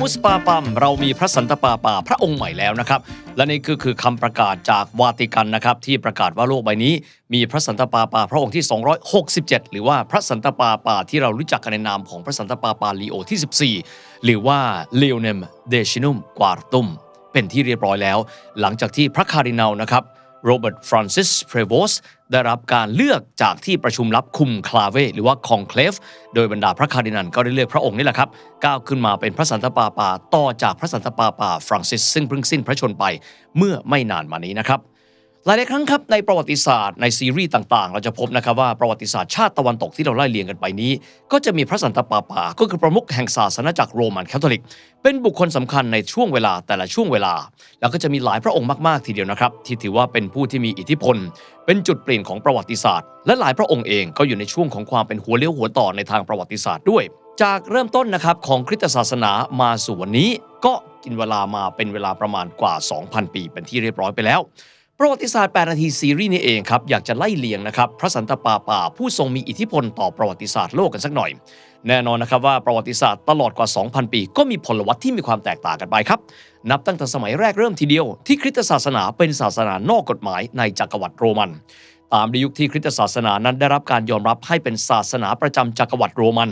มุสปาปัม เรามีพระสันตะปาปาพระองค์ใหม่แล้วนะครับ และนี่คือคือคำประกาศจากวาติกันนะครับที่ประกาศว่าโลกใบนี้ มีพระสันตะปาปาพระองค์ที่ 267 หรือว่าพระสันตะปาปาที่เรารู้จักกันในนามของพระสันตะปาปาลีโอที่ 14 หรือว่าเลโอเนมเดชินุมกวาร์ตุมเป็นที่เรียบร้อยแล้ว หลังจากที่พระคารินัลนะครับโรเบิร์ตฟรานซิสเพรโวส ได้รับการเลือกจากที่ประชุมลับคุมคลาเว หรือว่าคองเคลฟโดยบรรดาพระคาร์ดินัลก็ได้เลือกพระองค์นี่แหละครับ ก้าวขึ้นมาเป็นพระสันตะปาปาต่อจากพระสันตะปาปาฟรังซิสซึ่งเพิ่งสิ้นพระชนไปเมื่อไม่นานมานี้นะครับ หลายๆครั้งครับในประวัติศาสตร์ในซีรีส์ต่างๆ เราจะพบนะครับว่าประวัติศาสตร์ชาติตะวันตกที่เราไล่เรียงกันไปนี้ ก็จะมีพระสันตะปาปา ก็คือประมุขแห่งศาสนาจักรโรมันคาทอลิก เป็นบุคคลสำคัญในช่วงเวลาแต่ละช่วงเวลา แล้วก็จะมีหลายพระองค์มากๆทีเดียวนะครับ ที่ถือว่าเป็นผู้ที่มีอิทธิพล เป็นจุดเปลี่ยนของประวัติศาสตร์ และหลายพระองค์เองก็อยู่ในช่วงของความเป็นหัวเลี้ยวหัวต่อในทางประวัติศาสตร์ด้วย จากเริ่มต้นนะครับของคริสตศาสนามาสู่วันนี้ ก็กินเวลามาเป็นเวลาประมาณกว่า 2,000 ปี เป็นที่เรียบร้อยไปแล้ว ประวัติศาสตร์ 8 นาทีซีรีส์นี้เองครับ อยากจะไล่เลียงนะครับ พระสันตะปาปาผู้ทรงมีอิทธิพลต่อประวัติศาสตร์โลกกันสักหน่อย แน่นอนนะครับว่าประวัติศาสตร์ตลอดกว่า 2,000 ปี ก็มีพลวัตที่มีความแตกต่างกันไปครับ นับตั้งแต่สมัยแรกเริ่มทีเดียวที่คริสตศาสนาเป็นศาสนานอกกฎหมายในจักรวรรดิโรมัน ตามในยุคที่คริสตศาสนานั้นได้รับการยอมรับให้เป็นศาสนาประจำจักรวรรดิโรมัน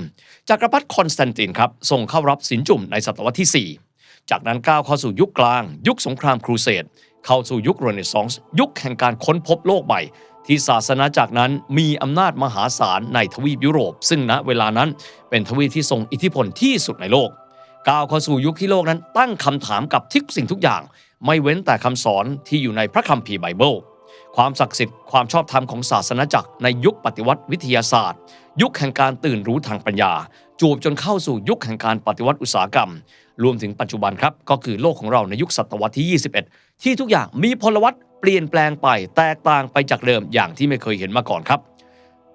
จักรพรรดิคอนสแตนตินครับส่งเข้ารับสินจุ่มในศตวรรษที่ 4 จากนั้นก้าวเข้าสู่ยุคกลาง ยุคสงครามครูเสด เข้าสู่ยุคเรเนซองส์ยุคแห่งการค้นพบโลกใหม่ ที่ศาสนาจากรนั้นมีอำนาจมหาศาลในทวีปยุโรป ซึ่งณเวลานั้นเป็นทวีปที่ทรงอิทธิพลที่สุดในโลก ก้าวเข้าสู่ยุคที่โลกนั้นตั้งคำถามกับทุกสิ่งทุกอย่าง ไม่เว้นแต่คำสอนที่อยู่ในพระคัมภีร์ไบเบิลความศักดิ์สิทธิ์ความชอบธรรมของศาสนาจักรในยุคปฏิวัติวิทยาศาสตร์ ยุคแห่งการตื่นรู้ทางปัญญา จูบจนเข้าสู่ยุคแห่งการปฏิวัติอุตสาหกรรม รวมถึงปัจจุบันครับ ก็คือโลกของเราในยุคศตวรรษที่ 21 ที่ทุกอย่างมีพลวัตเปลี่ยนแปลงไปแตกต่างไปจากเดิมอย่างที่ไม่เคยเห็นมาก่อนครับ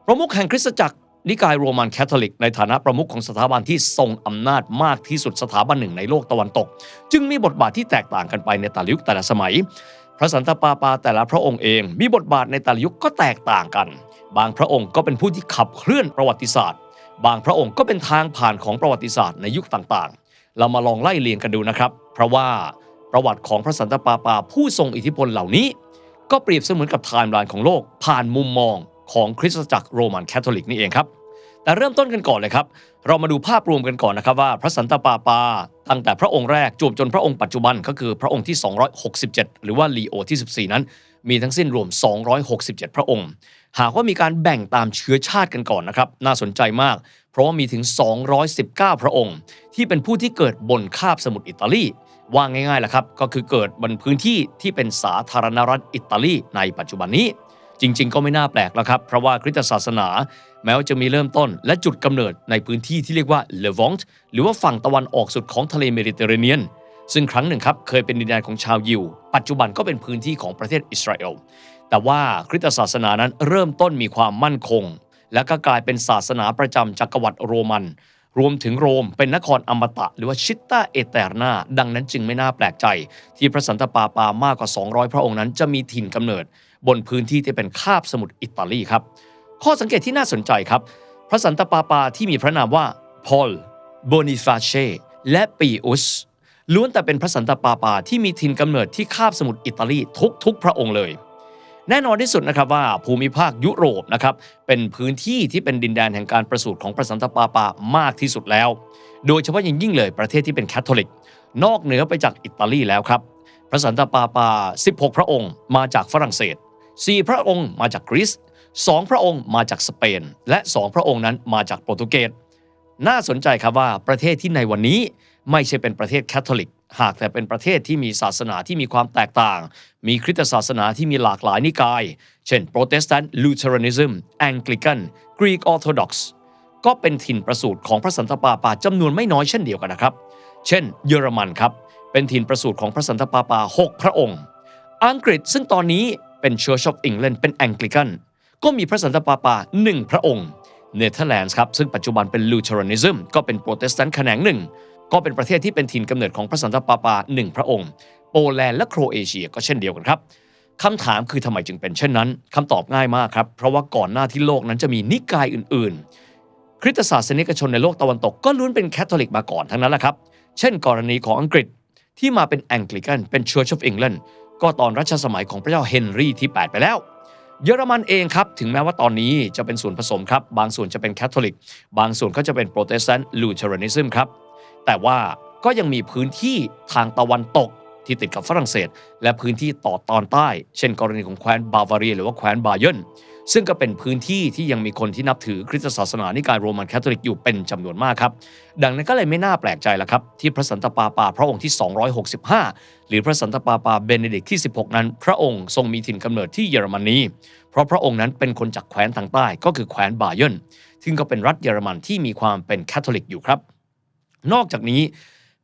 ประมุขแห่งคริสตจักรนิกายโรมันคาทอลิก ในฐานะประมุขของสถาบันที่ทรงอำนาจมากที่สุดสถาบันหนึ่งในโลกตะวันตก จึงมีบทบาทที่แตกต่างกันไปในแต่ละยุคแต่ละสมัย พระสันตะปาปาแต่ละพระองค์เอง มีบทบาทในแต่ละยุคก็แตกต่างกัน บางพระองค์ก็เป็นผู้ที่ขับเคลื่อนประวัติศาสตร์ บางพระองค์ก็เป็นทางผ่านของประวัติศาสตร์ในยุคต่างๆ เรามาลองไล่เรียงกันดูนะครับ เพราะว่าประวัติของพระสันตะปาปาผู้ทรงอิทธิพลเหล่านี้ ก็เปรียบเสมือนกับไทม์ไลน์ของโลกผ่านมุมมองของคริสตจักรโรมันคาทอลิกนี่เองครับ แต่เริ่มต้นกันก่อนเลยครับ เรามาดูภาพรวมกันก่อนนะครับว่าพระสันตะปาปา ตั้งแต่พระองค์แรกจวบจนพระองค์ปัจจุบันก็คือพระองค์ที่ 267 หรือว่าลีโอที่ 14 นั้น มีทั้งสิ้นรวม 267 พระองค์ หากว่ามีการแบ่งตามเชื้อชาติกันก่อนนะครับ น่าสนใจมาก เพราะว่ามีถึง 219 พระองค์ ที่เป็นผู้ที่เกิดบนคาบสมุทรอิตาลีว่าง่ายๆแหละครับ ก็คือเกิดบนพื้นที่ที่เป็นสาธารณรัฐอิตาลีในปัจจุบันนี้ จริง ๆ ก็ไม่น่าแปลกแล้วครับ เพราะว่าคริสตศาสนา แม้ว่าจะมีเริ่มต้นและจุดกำเนิดในพื้นที่ที่เรียกว่าเลวองต์หรือว่าฝั่งตะวันออกสุดของทะเลเมดิเตอร์เรเนียนซึ่งครั้งหนึ่งครับเคยเป็นดินแดนของชาวยิว ปัจจุบันก็เป็นพื้นที่ของประเทศอิสราเอล แต่ว่าคริสตศาสนานั้นเริ่มต้นมีความมั่นคง และก็กลายเป็นศาสนาประจำจักรวรรดิโรมัน รวมถึงโรมเป็นนครอมตะ หรือว่าชิตตาเอเตอร์นาดังนั้นจึงไม่น่าแปลกใจ ที่พระสันตะปาปามากกว่า 200 พระองค์นั้นจะมีถิ่นกำเนิด บนพื้นที่ที่เป็นคาบสมุทรอิตาลีครับ ข้อสังเกตที่น่าสนใจครับ พระสันตะปาปาที่มีพระนามว่าพอลโบนิฟาเชและปีอุสล้วนแต่เป็นพระสันตะปาปาที่มีถิ่นกำเนิดที่คาบสมุทรอิตาลีทุกๆ พระองค์เลย แน่นอนที่สุดนะครับว่าภูมิภาคยุโรปนะครับเป็นพื้นที่ที่เป็นดินแดนแห่งการประสูติของพระสันตะปาปามากที่สุดแล้ว โดยเฉพาะอย่างยิ่งเลยประเทศที่เป็นแคทอลิก นอกเหนือไปจากอิตาลีแล้วครับ พระสันตะปาปา 16 พระองค์มาจากฝรั่งเศส 4 พระองค์มาจากกรีซ2พระองค์มาจากสเปน และ 2 พระองค์นั้นมาจากโปรตุเกสน่าสนใจครับว่าประเทศที่ในวันนี้ไม่ใช่เป็นประเทศแคทอลิก หากแต่เป็นประเทศที่มีศาสนาที่มีความแตกต่าง มีคริสตศาสนาที่มีหลากหลายนิกาย เช่น โปรเตสแตนต์ลูเทอรันิซึมแองกิกันกรีกออร์โธดอกซ์ก็เป็นถิ่นประสูติของพระสันตะปาปาจำนวนไม่น้อยเช่นเดียวกันนะครับ เช่น เยอรมันครับ เป็นถิ่นประสูติของพระสันตะปาปา 6 พระองค์ อังกฤษซึ่งตอนนี้เป็น Church of England เป็นแองกิกันก็มีพระสันตะปาปา 1 พระองค์ เนเธอร์แลนด์ครับซึ่งปัจจุบันเป็นลูเทอรันิซึมก็เป็นโปรเตสแตนต์แขนงหนึ่ง ก็เป็นประเทศที่เป็นถิ่นกำเนิดของพระสันตะปาปาหนึ่งพระองค์ โปแลนด์และโครเอเชียก็เช่นเดียวกันครับคำถามคือทำไมจึงเป็นเช่นนั้น คำตอบง่ายมากครับ เพราะว่าก่อนหน้าที่โลกนั้นจะมีนิกายอื่น ๆ คริสตศาสนิกชนในโลกตะวันตกก็ล้วนเป็นแคทอลิกมาก่อนทั้งนั้นแหละครับ เช่น กรณีของอังกฤษที่มาเป็นแองกลิกันเป็น Church of England ก็ตอนรัชสมัยของพระเจ้าเฮนรี่ที่ 8 ไปแล้ว เยอรมันเองครับ ถึงแม้ว่าตอนนี้จะเป็นส่วนผสมครับ บางส่วนจะเป็นแคทอลิก บางส่วนก็จะเป็นโปรเตสแตนต์ลูเทอรันิซึมครับ แต่ว่าก็ยังมีพื้นที่ทางตะวันตกที่ติดกับฝรั่งเศส และพื้นที่ต่อตอนใต้ เช่น กรณีของแคว้นบาวาเรียหรือว่าแคว้นบาเยนซึ่งก็เป็นพื้นที่ที่ยังมีคนที่นับถือคริสตศาสนานิกายโรมันคาทอลิกอยู่เป็นจำนวนมากครับ ดังนั้นก็เลยไม่น่าแปลกใจละครับ ที่พระสันตะปาปาพระองค์ที่ 265 หรือพระสันตะปาปาเบเนดิกที่ 16 นั้น พระองค์ทรงมีถิ่นกำเนิดที่เยอรมนีเพราะพระองค์นั้นเป็นคนจากแคว้นทางใต้ก็คือแคว้นบาเยนซึ่งก็เป็นรัฐเยอรมันที่มีความเป็นคาทอลิกอยู่ครับ นอกจากนี้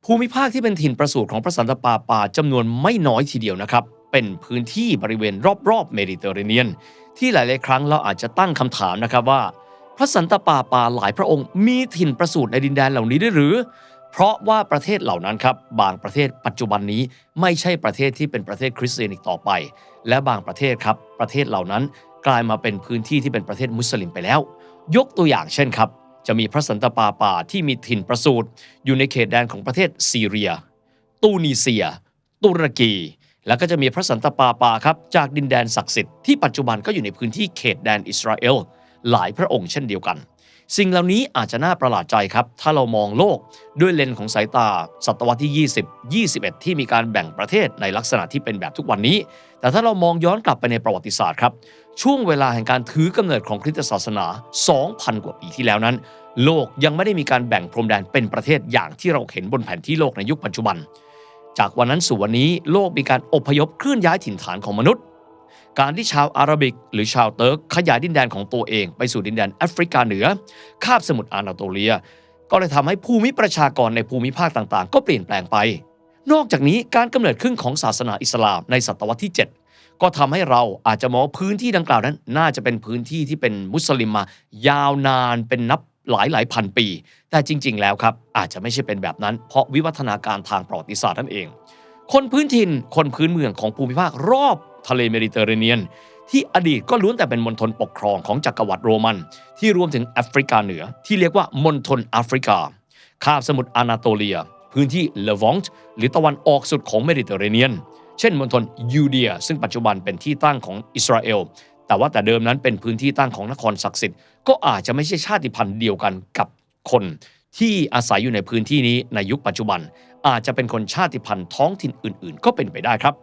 ภูมิภาคที่เป็นถิ่นประสูติของพระสันตะปาปาจำนวนไม่น้อยทีเดียวนะครับ เป็นพื้นที่บริเวณรอบๆเมดิเตอร์เรเนียน ที่หลายๆ ครั้งเราอาจจะตั้งคำถามนะครับว่า พระสันตะปาปาหลายพระองค์มีถิ่นประสูติในดินแดนเหล่านี้ด้วยหรือ เพราะว่าประเทศเหล่านั้นครับบางประเทศปัจจุบันนี้ไม่ใช่ประเทศที่เป็นประเทศคริสเตียนอีกต่อไป และบางประเทศครับประเทศเหล่านั้นกลายมาเป็นพื้นที่ที่เป็นประเทศมุสลิมไปแล้ว ยกตัวอย่างเช่นครับ จะมีพระสันตะปาปาที่มีถิ่นประสูติอยู่ในเขตแดนของประเทศซีเรีย ตูนิเซีย ตุรกี แล้วก็จะมีพระสันตะปาปาครับจากดินแดนศักดิ์สิทธิ์ที่ปัจจุบันก็อยู่ในพื้นที่เขตแดนอิสราเอลหลายพระองค์เช่นเดียวกัน สิ่งเหล่านี้อาจจะน่าประหลาดใจครับ ถ้าเรามองโลกด้วยเลนส์ของสายตา ศตวรรษที่ 20 21 ที่มีการแบ่งประเทศในลักษณะที่เป็นแบบทุกวันนี้ แต่ถ้าเรามองย้อนกลับไปในประวัติศาสตร์ครับ ช่วงเวลาแห่งการถือกำเนิดของคริสตศาสนา 2,000 กว่าปีที่แล้วนั้น โลกยังไม่ได้มีการแบ่งพรมแดนเป็นประเทศอย่างที่เราเห็นบนแผนที่โลกในยุคปัจจุบัน จากวันนั้นสู่วันนี้โลกมีการอพยพเคลื่อนย้ายถิ่นฐานของมนุษย์ การที่ชาวอาหรับิก หรือชาวเติร์กขยายดินแดนของตัวเอง ไปสู่ดินแดนแอฟริกาเหนือ คาบสมุทรอานาโตเลีย ก็เลยทำให้ภูมิประชากรในภูมิภาคต่างๆ ก็เปลี่ยนแปลงไป นอกจากนี้การกำเนิดขึ้นของศาสนาอิสลามในศตวรรษที่ 7 ก็ทำให้เราอาจจะมองพื้นที่ดังกล่าวนั้น น่าจะเป็นพื้นที่ที่เป็นมุสลิมมายาวนานเป็นนับหลายหลายพันปี แต่จริง ๆ แล้วครับ อาจจะไม่ใช่เป็นแบบนั้น เพราะวิวัฒนาการทางประวัติศาสตร์นั่นเอง คนพื้นถิ่น คนพื้นเมืองของภูมิภาครอบ ทะเลเมดิเตอร์เรเนียน ที่อดีตก็ล้วนแต่เป็นมณฑลปกครองของจักรวรรดิโรมัน ที่รวมถึงแอฟริกาเหนือ ที่เรียกว่ามณฑลแอฟริกา คาบสมุทรอานาโตเลีย พื้นที่เลวองต์หรือตะวันออกสุดของเมดิเตอร์เรเนียน เช่นมณฑลยูเดีย ซึ่งปัจจุบันเป็นที่ตั้งของอิสราเอลแต่ว่าแต่เดิมนั้นเป็นพื้นที่ตั้งของนครศักดิ์สิทธิ์ก็อาจจะไม่ใช่ชาติพันธุ์เดียวกันกับคนที่อาศัยอยู่ในพื้นที่นี้ในยุคปัจจุบัน อาจจะเป็นคนชาติพันธุ์ท้องถิ่นอื่น ๆ ก็เป็นไปได้ครับ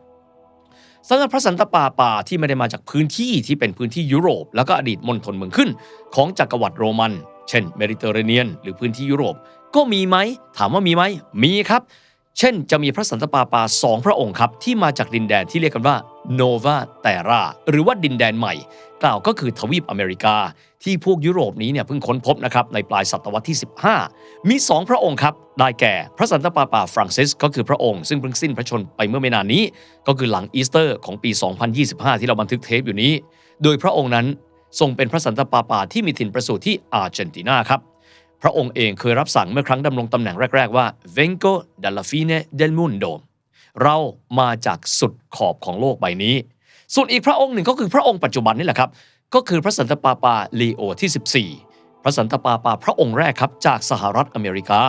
สำหรับพระสันตะปาปาที่ไม่ได้มาจากพื้นที่ที่เป็นพื้นที่ยุโรป แล้วก็อดีตมณฑลเมืองขึ้น ของจักรวรรดิโรมัน เช่น เมดิเตอร์เรเนียน หรือพื้นที่ยุโรป ก็มีไหม ถามว่ามีไหมมีครับ เช่น จะมีพระสันตะปาปาสองพระองค์ครับที่มาจากดินแดนที่เรียกกันว่า โนวาเตราหรือว่าดินแดนใหม่ กล่าวก็คือทวีปอเมริกา ที่พวกยุโรปนี้เนี่ยเพิ่งค้นพบนะครับในปลายศตวรรษที่ 15 มี 2 พระองค์ครับ ได้แก่พระสันตะปาปาฟรังซิส ก็คือพระองค์ซึ่งเพิ่งสิ้นพระชนไปเมื่อไม่นานนี้ ก็คือหลังอีสเตอร์ของปี 2025 ที่เราบันทึกเทปอยู่นี้ โดยพระองค์นั้นทรงเป็นพระสันตะปาปาที่มีถิ่นประสูติที่อาร์เจนตินาครับพระองค์เองเคยรับสั่งเมื่อครั้งดำรงตำแหน่งแรก ๆ ว่า vengo dalla fine del mundo เรามาจากสุดขอบของโลกใบนี้ ส่วนอีกพระองค์หนึ่งก็คือพระองค์ปัจจุบันนี่แหละครับ ก็คือพระสันตะปาปาลีโอที่ 14 พระสันตะปาปาพระองค์แรกครับจากสหรัฐอเมริกา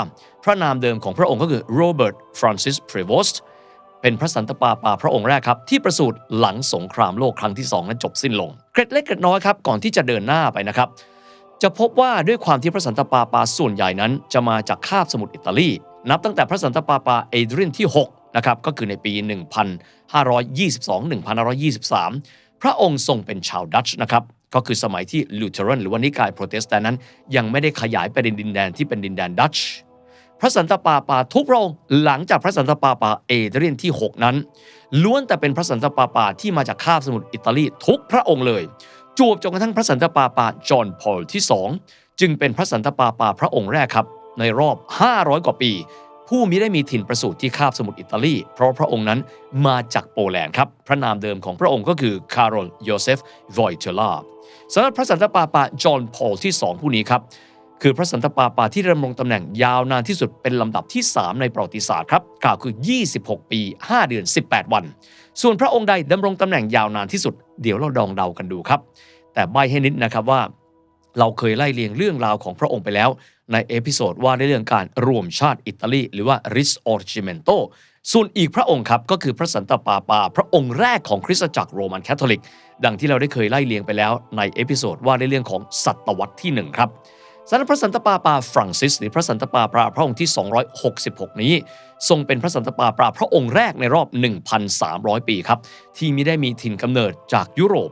พระนามเดิมของพระองค์ก็คือโรเบิร์ตฟรานซิสพรีโวสต์เป็นพระสันตะปาปาพระองค์แรกครับ ที่ประสูติหลังสงครามโลกครั้งที่สองนั้นจบสิ้นลงเกร็ดเล็กเกร็ดน้อยครับก่อนที่จะเดินหน้าไปนะครับ จะพบว่าด้วยความที่พระสันตะปาปาส่วนใหญ่นั้น จะมาจากคาบสมุทรอิตาลี นับตั้งแต่พระสันตะปาปาเอเดรียนที่ 6 นะครับก็คือในปี 1522-1523 พระองค์ทรงเป็นชาวดัตช์นะครับก็คือสมัยที่ลูเทอรันหรือว่านิกายโปรเตสแตนต์นั้น ยังไม่ได้ขยายไปในดินแดนที่เป็นดินแดนดัตช์พระสันตะปาปาทุกพระองค์หลังจากพระสันตะปาปาเอเดรียนที่ 6 นั้น ล้วนแต่เป็นพระสันตะปาปาที่มาจากคาบสมุทรอิตาลีทุกพระองค์เลย จวบจนกระทั่งพระสันตะปาปาจอห์นพอลที่ 2 จึงเป็นพระสันตะปาปาพระองค์แรกครับ ในรอบ 500 กว่าปี ผู้มิได้มีถิ่นประสูติที่คาบสมุทรอิตาลี เพราะพระองค์นั้นมาจากโปแลนด์ครับ พระนามเดิมของพระองค์ก็คือคาร์โรลโยเซฟวอยเทลาสำหรับพระสันตะปาปาจอห์นพอลที่ 2 ผู้นี้ครับ คือพระสันตะปาปาที่ดำรงตำแหน่งยาวนานที่สุดเป็นลำดับที่ 3 ในประวัติศาสตร์ครับกล่าวคือ 26 ปี 5 เดือน 18 วัน ส่วนพระองค์ใดดำรงตำแหน่งยาวนานที่สุด เดี๋ยวเราดองเดากันดูครับ แต่ใบให้นิดนะครับว่า เราเคยไล่เรียงเรื่องราวของพระองค์ไปแล้ว ในเอพิโซดว่าในเรื่องการรวมชาติอิตาลีหรือว่า Risorgimento ส่วนอีกพระองค์ครับก็คือพระสันตะปาปา พระองค์แรกของคริสตจักรโรมันคาทอลิก ดังที่เราได้เคยไล่เรียงไปแล้วในเอพิโซดว่าในเรื่องของศตวรรษที่หนึ่งครับสำหรับพระสันตะปาปาฟรังซิส หรือพระสันตะปาปาพระองค์ที่ 266 นี้ ทรงเป็นพระสันตะปาปาพระองค์แรกในรอบ 1,300 ปีครับที่มิได้มีถิ่นกำเนิดจากยุโรป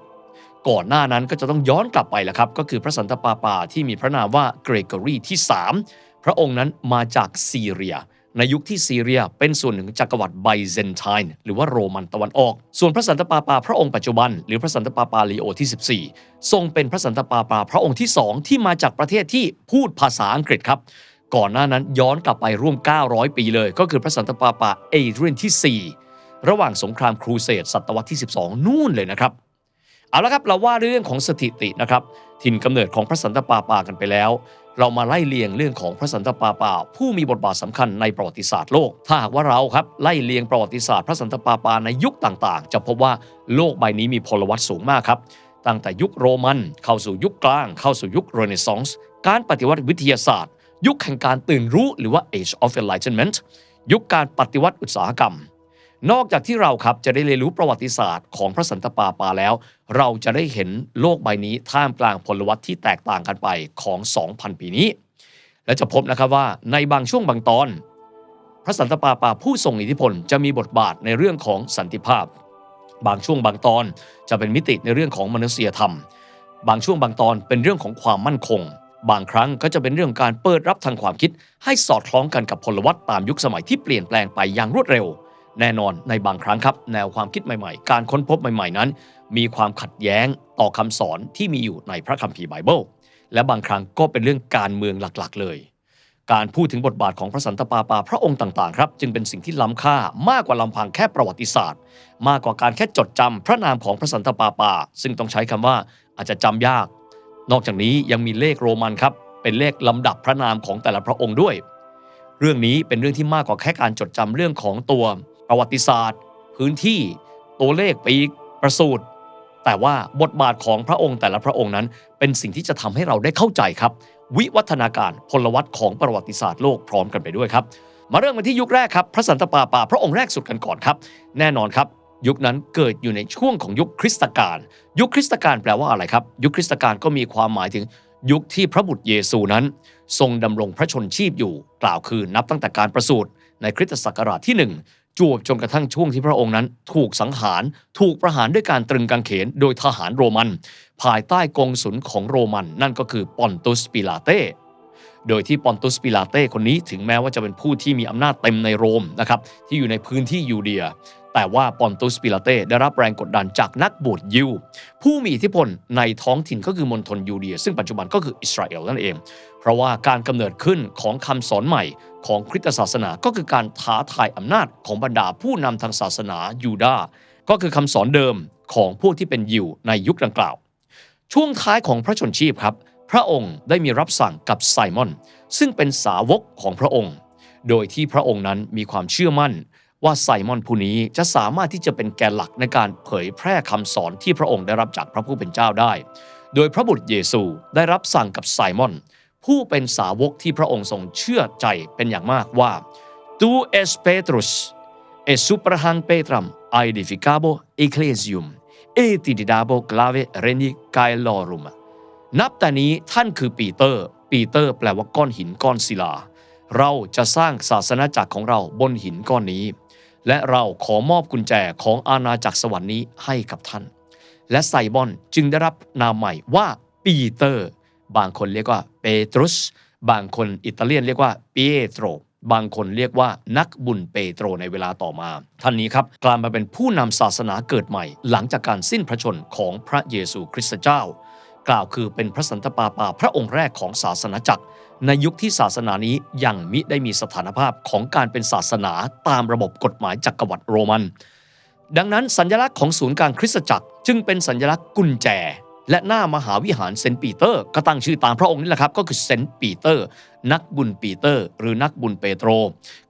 ก่อนหน้านั้นก็จะต้องย้อนกลับไปแหละครับ ก็คือพระสันตะปาปาที่มีพระนามว่าเกรกอรีที่ 3 พระองค์นั้นมาจากซีเรีย ในยุคที่ซีเรียเป็นส่วนหนึ่งของจักรวรรดิไบเซนไทน์หรือว่าโรมันตะวันออก ส่วนพระสันตะปาปาพระองค์ปัจจุบัน หรือพระสันตะปาปาลีโอที่ 14 ทรงเป็นพระสันตะปาปาพระองค์ที่ 2 ที่มาจากประเทศที่พูดภาษาอังกฤษครับก่อนหน้านั้นย้อนกลับไปร่วม 900 ปีเลย ก็คือพระสันตะปาปาเอเดรียนที่ 4 ระหว่างสงครามครูเสดศตวรรษที่ 12 นู่นเลยนะครับ เอาละครับเราว่าเรื่องของสถิตินะครับถิ่นกำเนิดของพระสันตะปาปากันไปแล้ว เรามาไล่เลียงเรื่องของพระสันตะปาปา ผู้มีบทบาทสำคัญในประวัติศาสตร์โลก ถ้าหากว่าเราครับไล่เลียงประวัติศาสตร์พระสันตะปาปาในยุคต่างๆ จะพบว่าโลกใบนี้มีพลวัตสูงมากครับตั้งแต่ยุคโรมันเข้าสู่ยุคกลาง เข้าสู่ยุคเรเนซองส์การปฏิวัติวิทยาศาสตร์ ยุคแห่งการตื่นรู้หรือว่า Age of Enlightenment ยุคการปฏิวัติอุตสาหกรรม นอกจากที่เราครับจะได้เรียนรู้ประวัติศาสตร์ของพระสันตะปาปาแล้ว เราจะได้เห็นโลกใบนี้ท่ามกลางพลวัตที่แตกต่างกันไปของ 2,000 ปีนี้ และจะพบนะครับว่าในบางช่วงบางตอน พระสันตะปาปาผู้ทรงอิทธิพลจะมีบทบาทในเรื่องของสันติภาพ บางช่วงบางตอนจะเป็นมิติในเรื่องของมนุษยธรรม บางช่วงบางตอนเป็นเรื่องของความมั่นคง บางครั้งก็จะเป็นเรื่องการเปิดรับทางความคิด ให้สอดคล้องกันกับพลวัตตามยุคสมัยที่เปลี่ยนแปลงไปอย่างรวดเร็ว แน่นอนในบางครั้งครับ แนวความคิดใหม่ๆ การค้นพบใหม่ๆนั้น มีความขัดแย้งต่อคำสอนที่มีอยู่ในพระคัมภีร์ไบเบิลและบางครั้งก็เป็นเรื่องการเมืองหลักๆ เลย การพูดถึงบทบาทของพระสันตะปาปาพระองค์ต่างๆ ครับ จึงเป็นสิ่งที่ล้ำค่ามากกว่าลำพังแค่ประวัติศาสตร์ มากกว่าการแค่จดจำพระนามของพระสันตะปาปา ซึ่งต้องใช้คำว่าอาจจะจำยาก นอกจากนี้ยังมีเลขโรมันครับเป็นเลขลำดับพระนามของแต่ละพระองค์ด้วย เรื่องนี้เป็นเรื่องที่มากกว่าแค่การจดจำเรื่องของตัว ประวัติศาสตร์ พื้นที่ตัวเลขปีประสูตรแต่ว่าบทบาทของพระองค์แต่ละพระองค์นั้น เป็นสิ่งที่จะทำให้เราได้เข้าใจครับ วิวัฒนาการพลวัตของประวัติศาสตร์โลกพร้อมกันไปด้วยครับ มาเริ่มกันที่ยุคแรกครับ พระสันตะปาปาพระองค์แรกสุดกันก่อนครับ แน่นอนครับ ยุคนั้นเกิดอยู่ในช่วงของยุคคริสตกาลยุคคริสตกาลแปลว่าอะไรครับ ยุคคริสตกาลก็มีความหมายถึงยุคที่พระบุตรเยซูนั้น ทรงดำรงพระชนชีพอยู่ กล่าวคือนับตั้งแต่การประสูติในคริสตศักราชที่ 1 จวบจนกระทั่งช่วงที่พระองค์นั้น ถูกสังหาร ถูกประหารด้วยการตรึงกางเขนโดยทหารโรมัน ภายใต้กองสุนของโรมัน นั่นก็คือปอนตุสปิลาเต้โดยที่ปอนตุสปิลาเต้คนนี้ถึงแม้ว่าจะเป็นผู้ที่มีอำนาจเต็มในโรมนะครับที่อยู่ในพื้นที่ยูเดีย แต่ว่าปอนตุสปิลาเต้ได้รับแรงกดดันจากนักบวชยิว ผู้มีอิทธิพลในท้องถิ่นก็คือมณฑลยูเดีย ซึ่งปัจจุบันก็คืออิสราเอลนั่นเอง เพราะว่าการกำเนิดขึ้นของคำสอนใหม่ของคริสตศาสนาก็คือการท้าทายอำนาจของบรรดาผู้นำทางศาสนายูดาห์ก็คือคำสอนเดิมของผู้ที่เป็นยิวในยุคดังกล่าว ช่วงท้ายของพระชนชีพครับ พระองค์ได้มีรับสั่งกับไซมอน ซึ่งเป็นสาวกของพระองค์ โดยที่พระองค์นั้นมีความเชื่อมั่น ว่าไซมอนผู้นี้จะสามารถที่จะเป็นแกนหลักในการเผยแพร่คำสอนที่พระองค์ได้รับจากพระผู้เป็นเจ้าได้ โดยพระบุตรเยซูได้รับสั่งกับไซมอน ผู้เป็นสาวกที่พระองค์ทรงเชื่อใจเป็นอย่างมากว่า tu es Petrus e suprahang Petram aedificabo ecclesium et didabo clave reni caelorum นับแต่นี้ท่านคือปีเตอร์ ปีเตอร์แปลว่าก้อนหินก้อนศิลา เราจะสร้างศาสนาจักรของเราบนหินก้อนนี้ และเราขอมอบกุญแจของอาณาจักรสวรรค์นี้ให้กับท่าน และไซบอนจึงได้รับนามใหม่ว่าปีเตอร์ บางคนเรียกว่าเปตรุส บางคนอิตาเลียนเรียกว่าเปโตรบางคนเรียกว่านักบุญเปโตรในเวลาต่อมา ท่านนี้ครับกลายมาเป็นผู้นำศาสนาเกิดใหม่ หลังจากการสิ้นพระชนของพระเยซูคริสต์เจ้า กล่าวคือเป็นพระสันตะปาปาพระองค์แรกของศาสนาจักร ในยุคที่ศาสนานี้ยังมิได้มีสถานภาพของการเป็นศาสนาตามระบบกฎหมายจักรวรรดิโรมัน ดังนั้นสัญลักษณ์ของศูนย์กลางคริสตจักร จึงเป็นสัญลักษณ์กุญแจ และหน้ามหาวิหารเซนต์ปีเตอร์ก็ตั้งชื่อตามพระองค์นี่แหละครับ ก็คือเซนต์ปีเตอร์ นักบุญปีเตอร์ หรือนักบุญเปโตร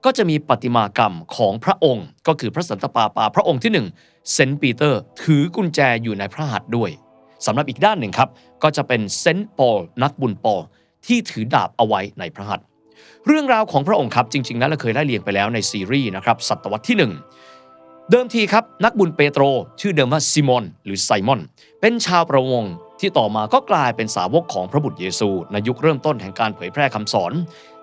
ก็จะมีประติมากรรมของพระองค์ ก็คือพระสันตะปาปาพระองค์ที่หนึ่งเซนต์ปีเตอร์ ถือกุญแจอยู่ในพระหัตถ์ด้วยสำหรับอีกด้านหนึ่งครับก็จะเป็นเซนต์ปอลนักบุญปอล ที่ถือดาบเอาไว้ในพระหัตถ์เรื่องราวของพระองค์ครับจริงๆแล้วเราเคยได้เรียงไปแล้วในซีรีส์นะครับศตวรรษที่หนึ่งเดิมทีครับนักบุญเปโตร ชื่อเดิมว่าซิมอนหรือไซมอน เป็นชาวประมงที่ต่อมาก็กลายเป็นสาวกของพระบุตรเยซู ในยุคเริ่มต้นแห่งการเผยแพร่คำสอน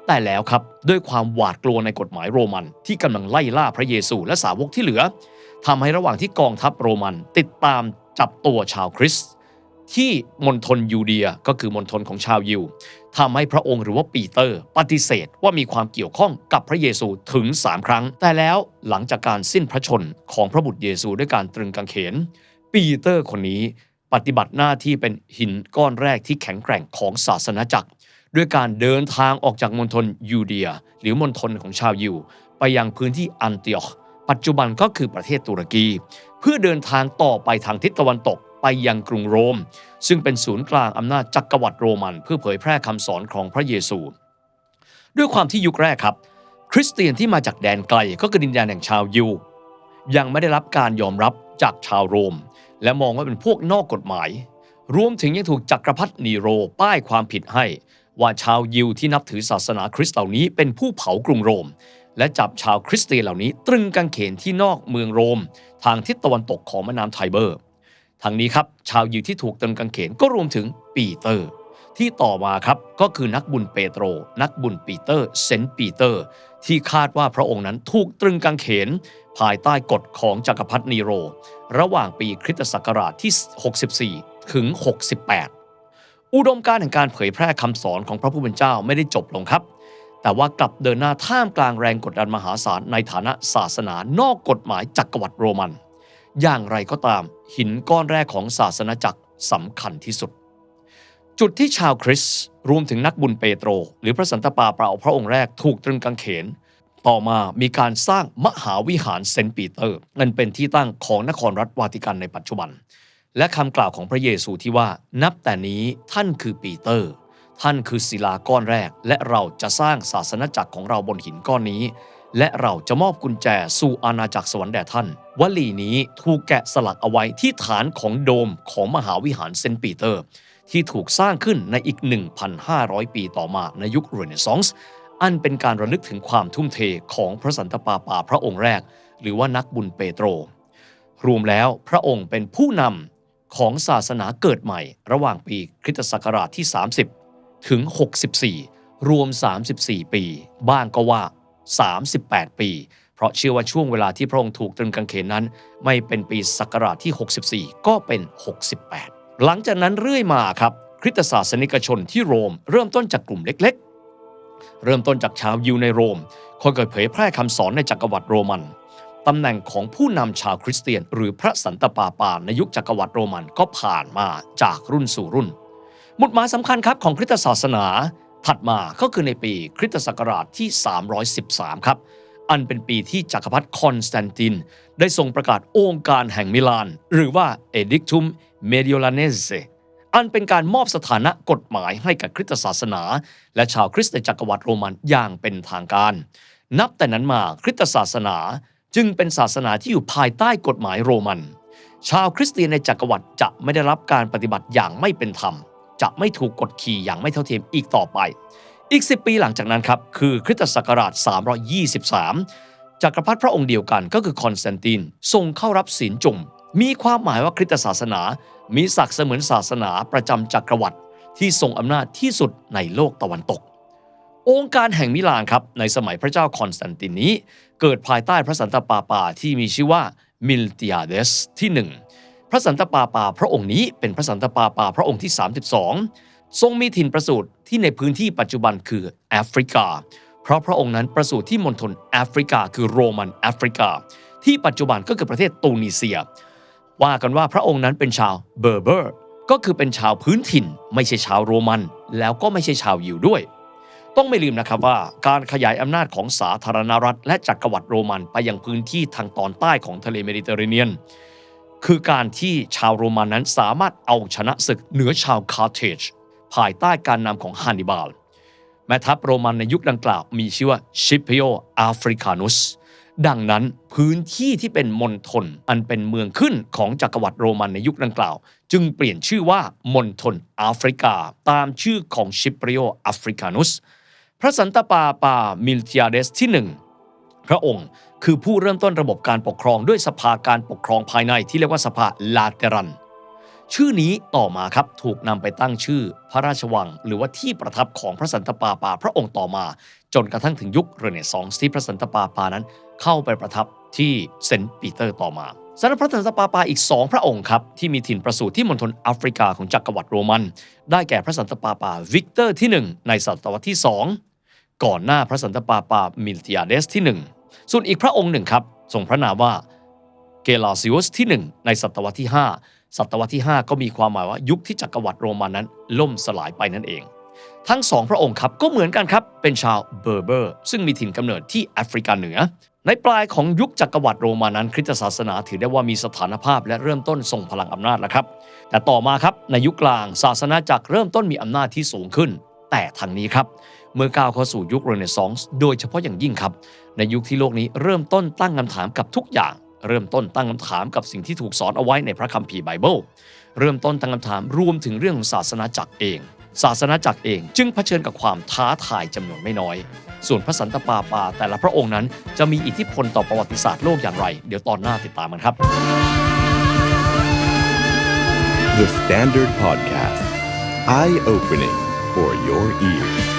แต่แล้วครับด้วยความหวาดกลัวในกฎหมายโรมัน ที่กำลังไล่ล่าพระเยซูและสาวกที่เหลือทำให้ระหว่างที่กองทัพโรมัน ติดตามจับตัวชาวคริสต์ที่มณฑลยูเดียก็คือมณฑลของชาวยิว ทำให้พระองค์หรือว่าปีเตอร์ ปฏิเสธว่ามีความเกี่ยวข้องกับพระเยซูถึง 3 ครั้ง แต่แล้วหลังจากการสิ้นพระชนของพระบุตรเยซูด้วยการตรึงกางเขน ปีเตอร์คนนี้ปฏิบัติหน้าที่เป็นหินก้อนแรกที่แข็งแกร่งของศาสนาจักร ด้วยการเดินทางออกจากมณฑลยูเดีย หรือมณฑลของชาวยิว ไปยังพื้นที่อันติออกปัจจุบันก็คือประเทศตุรกี เพื่อเดินทางต่อไปทางทิศตะวันตก ยังกรุงโรม ซึ่งเป็นศูนย์กลางอำนาจจักรวรรดิโรมัน เพื่อเผยแพร่คำสอนของพระเยซู ด้วยความที่ยุคแรกครับ คริสเตียนที่มาจากแดนไกลก็คือดินแดนแห่งชาวยิว ยังไม่ได้รับการยอมรับจากชาวโรม และมองว่าเป็นพวกนอกกฎหมาย รวมถึงยังถูกจักรพรรดินีโรป้ายความผิดให้ ว่าชาวยิวที่นับถือศาสนาคริสต์เหล่านี้เป็นผู้เผากรุงโรมและจับชาวคริสเตียนเหล่านี้ตรึงกางเขนที่นอกเมืองโรม ทางทิศตะวันตกของแม่น้ำไทเบอร์ ทางนี้ครับชาวยิวที่ถูกตรึงกางเขนก็รวมถึงปีเตอร์ ที่ต่อมาครับก็คือนักบุญเปโตร นักบุญปีเตอร์เซนต์ปีเตอร์ ที่คาดว่าพระองค์นั้นถูกตรึงกางเขน ภายใต้กฎของจักรพรรดินีโร ระหว่างปีคริสตศักราชที่ 64 ถึง 68 อุดมการณ์แห่งการเผยแพร่คำสอนของพระผู้เป็นเจ้าไม่ได้จบลงครับแต่ว่ากลับเดินหน้าท่ามกลางแรงกดดันมหาศาลในฐานะศาสนานอกกฎหมายจักรวรรดิโรมัน อย่างไรก็ตาม หินก้อนแรกของศาสนาจักรสำคัญที่สุด จุดที่ชาวคริสต์รวมถึงนักบุญเปโตร หรือพระสันตะปาเปล่าพระองค์แรกถูกตรึงกางเขน ต่อมามีการสร้างมหาวิหารเซนต์ปีเตอร์นั่นเป็นที่ตั้งของนครรัฐวาติกันในปัจจุบัน และคำกล่าวของพระเยซูที่ว่านับแต่นี้ท่านคือปีเตอร์ ท่านคือศิลาก้อนแรก และเราจะสร้างศาสนาจักรของเราบนหินก้อนนี้ และเราจะมอบกุญแจสู่อาณาจักรสวรรค์แด่ท่าน วลีนี้ถูกแกะสลักเอาไว้ที่ฐานของโดมของมหาวิหารเซนต์ปีเตอร์ ที่ถูกสร้างขึ้นในอีก 1,500 ปีต่อมาในยุคเรเนซองส์อันเป็นการระลึกถึงความทุ่มเทของพระสันตะปาปาพระองค์แรก หรือว่านักบุญเปโตร รวมแล้วพระองค์เป็นผู้นำของศาสนาเกิดใหม่ ระหว่างปีคริสตศักราชที่ 30 ถึง 64 รวม 34 ปี บ้างก็ว่า 38 ปี เพราะเชื่อว่าช่วงเวลาที่พระองค์ถูกตรึงกางเขนนั้น ไม่เป็นปีศักราชที่ 64 ก็เป็น 68 หลังจากนั้นเรื่อยมาครับคริสตศาสนิกชนที่โรม เริ่มต้นจากกลุ่มเล็กๆ เริ่มต้นจากชาวยิวในโรมคนเกิดเผยแพร่คำสอนในจักรวรรดิโรมันตำแหน่งของผู้นำชาวคริสเตียน หรือพระสันตะปาปาในยุคจักรวรรดิโรมันก็ผ่านมาจากรุ่นสู่รุ่น หมุดหมายสำคัญครับของคริสตศาสนา ถัดมาก็คือในปีคริสตศักราชที่ 313 ครับ อันเป็นปีที่จักรพรรดิคอนสแตนติน ได้ทรงประกาศองค์การแห่งมิลาน หรือว่า Edictum Mediolanense อันเป็นการมอบสถานะกฎหมายให้กับคริสตศาสนา และชาวคริสต์ในจักรวรรดิโรมันอย่างเป็นทางการ นับแต่นั้นมาคริสตศาสนาจึงเป็นศาสนาที่อยู่ภายใต้กฎหมายโรมัน ชาวคริสเตียนในจักรวรรดิจะไม่ได้รับการปฏิบัติอย่างไม่เป็นธรรม จะไม่ถูกกดขี่อย่างไม่เท่าเทียมอีกต่อไป อีก 10 ปีหลังจากนั้นครับ คือคริสตศักราช 323 จักรพรรดิพระองค์เดียวกันก็คือคอนสแตนตินทรงเข้ารับศีลจุ่ม มีความหมายว่าคริสตศาสนา มีศักดิ์เสมือนศาสนาประจำจักรวรรดิที่ทรงอำนาจที่สุดในโลกตะวันตก องค์การแห่งมิลานครับในสมัยพระเจ้าคอนสแตนตินนี้ เกิดภายใต้พระสันตะปาปาที่มีชื่อว่ามิลติอาเดสที่หนึ่ง พระสันตะปาปาพระองค์นี้เป็นพระสันตะปาปาพระองค์ที่ 32 ทรงมีถิ่นประสูติที่ในพื้นที่ปัจจุบันคือแอฟริกา เพราะพระองค์นั้นประสูติที่มณฑลแอฟริกา คือโรมันแอฟริกา ที่ปัจจุบันก็คือประเทศตูนิเซีย ว่ากันว่าพระองค์นั้นเป็นชาวเบอร์เบอร์ก็คือเป็นชาวพื้นถิ่น ไม่ใช่ชาวโรมัน แล้วก็ไม่ใช่ชาวยิวด้วย ต้องไม่ลืมนะครับว่าการขยายอำนาจของสาธารณรัฐ และจักรวรรดิโรมันไปยังพื้นที่ทางตอนใต้ของทะเลเมดิเตอร์เรเนียน คือการที่ชาวโรมันนั้นสามารถเอาชนะศึกเหนือชาวคาร์เทจภายใต้การนำของฮันนิบาล แม่ทัพโรมันในยุคดังกล่าวมีชื่อว่าชิป i โ a แอฟริกานุสดังนั้นพื้นที่ที่เป็นมณฑลอันเป็นเมืองขึ้นของจักรวรรดิโรมันในยุคดังกล่าว จึงเปลี่ยนชื่อว่ามณฑลแอฟริกา ตามชื่อของชิป i โ a แอฟริกานุส พระสันตะปาปามิลเทียเดสที่หนึ่งพระองค์ คือผู้เริ่มต้นระบบการปกครองด้วยสภาการปกครองภายในที่เรียกว่าสภาลาเตรัน ชื่อนี้ต่อมาครับถูกนำไปตั้งชื่อพระราชวัง หรือว่าที่ประทับของพระสันตะปาปาพระองค์ต่อมา จนกระทั่งถึงยุคเรเนซองส์ที่พระสันตะปาปานั้น เข้าไปประทับที่เซนต์ปีเตอร์ต่อมาสำหรับพระสันตะปาปาอีกสองพระองค์ครับ ที่มีถิ่นประสูติที่มณฑลแอฟริกาของจักรวรรดิโรมัน ได้แก่พระสันตะปาปาวิกเตอร์ที่หนึ่งในศตวรรษที่สองก่อนหน้าพระสันตะปาปามิลติอาเดสที่หนึ่ง ส่วนอีกพระองค์หนึ่งครับทรงพระนามว่าเกลาซิอุสที่ 1 ในศตวรรษที่ 5 ศตวรรษที่ 5 ก็มีความหมายว่ายุคที่จักรวรรดิโรมันนั้น ล่มสลายไปนั่นเอง ทั้งสองพระองค์ครับก็เหมือนกันครับ เป็นชาวเบอร์เบอร์ ซึ่งมีถิ่นกำเนิดที่แอฟริกาเหนือ ในปลายของยุคจักรวรรดิโรมันนั้น คริสตศาสนาถือได้ว่ามีสถานภาพและเริ่มต้นทรงพลังอำนาจแล้วครับ แต่ต่อมาครับในยุคกลางศาสนาจักรเริ่มต้นมีอำนาจที่สูงขึ้น แต่ทางนี้ครับ เมื่อก้าวเข้าสู่ยุคเรเนซองส์โดยเฉพาะอย่างยิ่งครับ ในยุคที่โลกนี้เริ่มต้นตั้งคำถามกับทุกอย่าง เริ่มต้นตั้งคำถามกับสิ่งที่ถูกสอนเอาไว้ในพระคัมภีร์ไบเบิลเริ่มต้นตั้งคำถามรวมถึงเรื่องของศาสนาจักรเอง ศาสนาจักรเองจึงเผชิญกับความท้าทายจำนวนไม่น้อย ส่วนพระสันตะปาปาแต่ละพระองค์นั้นจะมีอิทธิพลต่อประวัติศาสตร์โลกอย่างไร เดี๋ยวตอนหน้าติดตามกันครับ The Standard Podcast. Eye opening for your ears.